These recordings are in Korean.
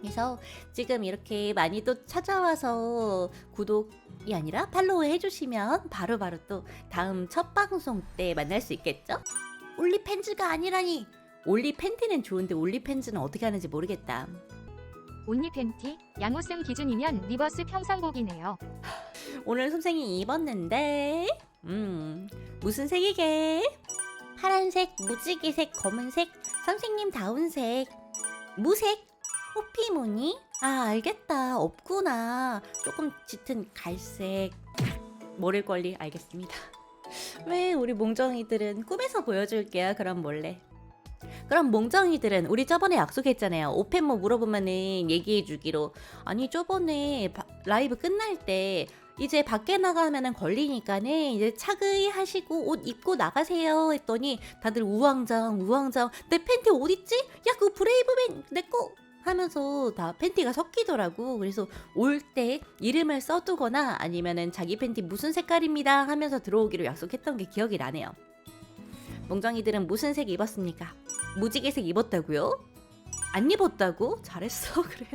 그래서 지금 이렇게 많이 또 찾아와서 구독이 아니라 팔로우 해주시면 바로바로 또 다음 첫 방송 때 만날 수 있겠죠? 올리팬즈가 아니라니! 올리팬티는 좋은데 올리팬즈는 어떻게 하는지 모르겠다. 온리 팬티 양호승 기준이면 리버스 평상복이네요. 오늘 선생님이 입었는데, 음, 무슨 색이게? 파란색, 무지개색, 검은색, 선생님 다운색, 무색, 호피무늬? 아, 알겠다. 없구나. 조금 짙은 갈색. 모를 권리 알겠습니다. 왜 우리 몽정이들은 꿈에서 보여줄게요. 그럼 몰래. 그럼 몽정이들은 우리 저번에 약속했잖아요. 오펜모 물어보면은 얘기해주기로. 아니 저번에 바- 라이브 끝날 때 이제 밖에 나가면은 걸리니까는 이제 차근히 하시고 옷 입고 나가세요 했더니 다들 우왕좌왕 우왕좌왕 내 팬티 어딨지? 야 그 브레이브맨 내거 하면서 다 팬티가 섞이더라고 그래서 올 때 이름을 써두거나 아니면은 자기 팬티 무슨 색깔입니다 하면서 들어오기로 약속했던 게 기억이 나네요 몽정이들은 무슨 색 입었습니까? 무지개색 입었다고요? 안 입었다고? 잘했어 그래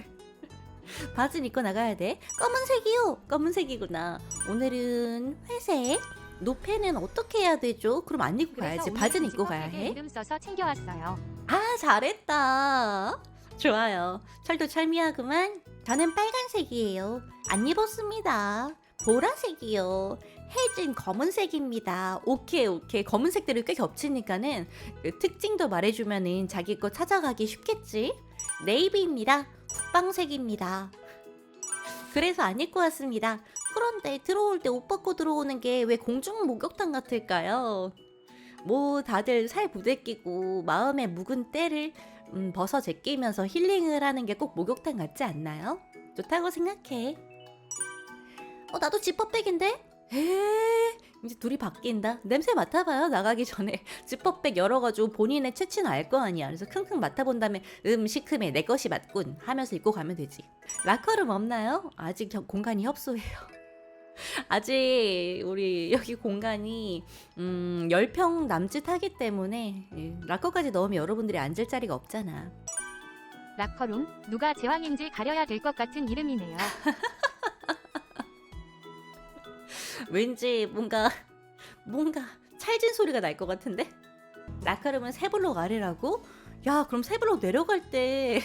바지는 입고 나가야 돼. 검은색이요. 검은색이구나. 오늘은 회색. 노페는 어떻게 해야 되죠? 그럼 안 입고 가야지. 바지는 입고 가야 해. 이름 써서 챙겨왔어요. 아, 잘했다. 좋아요. 철도 철미하구만. 저는 빨간색이에요. 안 입었습니다. 보라색이요. 해진 검은색입니다. 오케이, 오케이. 검은색들이 꽤 겹치니까는 그 특징도 말해주면은 자기 거 찾아가기 쉽겠지? 네이비입니다. 국방색입니다. 그래서 안 입고 왔습니다. 그런데 들어올 때 옷 벗고 들어오는 게 왜 공중 목욕탕 같을까요? 뭐 다들 살 부대끼고 마음에 묵은 때를 음, 벗어 제끼면서 힐링을 하는 게 꼭 목욕탕 같지 않나요? 좋다고 생각해. 어 나도 지퍼백인데? 에 이제 둘이 바뀐다. 냄새 맡아봐요 나가기 전에 지퍼백 열어가지고 본인의 체취는 알 거 아니야. 그래서 킁킁 맡아본 다음에 음 시큼해 내 것이 맞군 하면서 입고 가면 되지. 라커룸 없나요? 아직 저 공간이 협소해요. 아직 우리 여기 공간이 음, 10평 남짓 하기 때문에 예, 라커까지 넣으면 여러분들이 앉을 자리가 없잖아. 라커룸 누가 제왕인지 가려야 될 것 같은 이름이네요. 왠지 뭔가 뭔가 찰진 소리가 날 것 같은데? 라커룸은 세 블록 아래라고? 야 그럼 세 블록 내려갈 때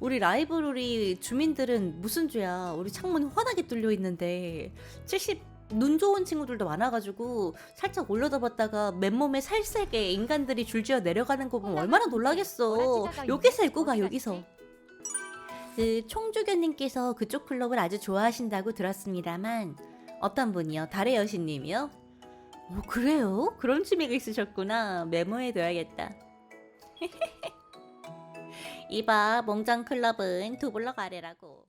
우리 라이브러리 주민들은 무슨 죄야 우리 창문이 환하게 뚫려 있는데 70 눈 좋은 친구들도 많아가지고 살짝 올려다봤다가 맨몸에 살색에 인간들이 줄지어 내려가는 거 보면 얼마나 놀라겠어 여기서 입고 가 여기서 그 총주교님께서 그쪽 클럽을 아주 좋아하신다고 들었습니다만 어떤 분이요? 달의 여신님이요? 오 그래요? 그런 취미가 있으셨구나. 메모해둬야겠다. 이봐 몽장 클럽은 두 블럭 아래라고.